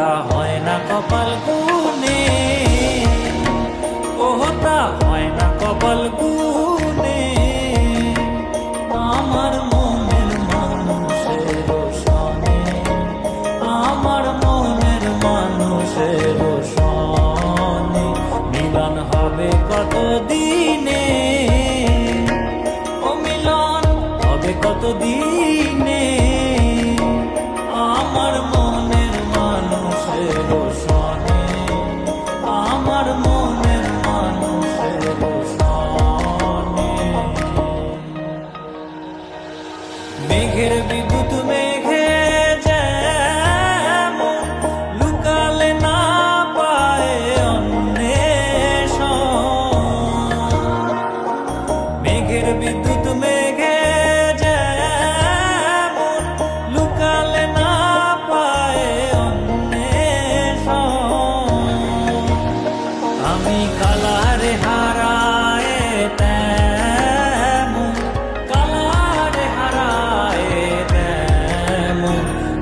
ওটা হয় না কপাল গুনে ওটা হয় না কপাল গুনে আমার মনের মানুষের সনে আমার মনের মানুষের সনে মিলন হবে কত দিনে ও মিলন হবে কত দিনে আমার মেঘের বিদ্যুৎ মেঘে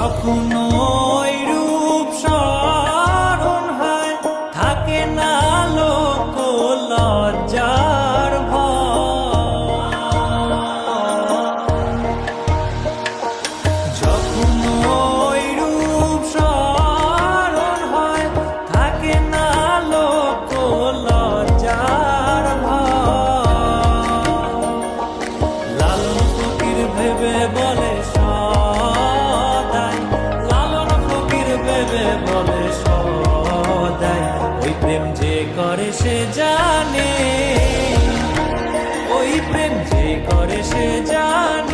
যখন ওই রূপ স্মরণ হয় থাকে না লোক লজ্জার প্রেম যে করে সে জানে।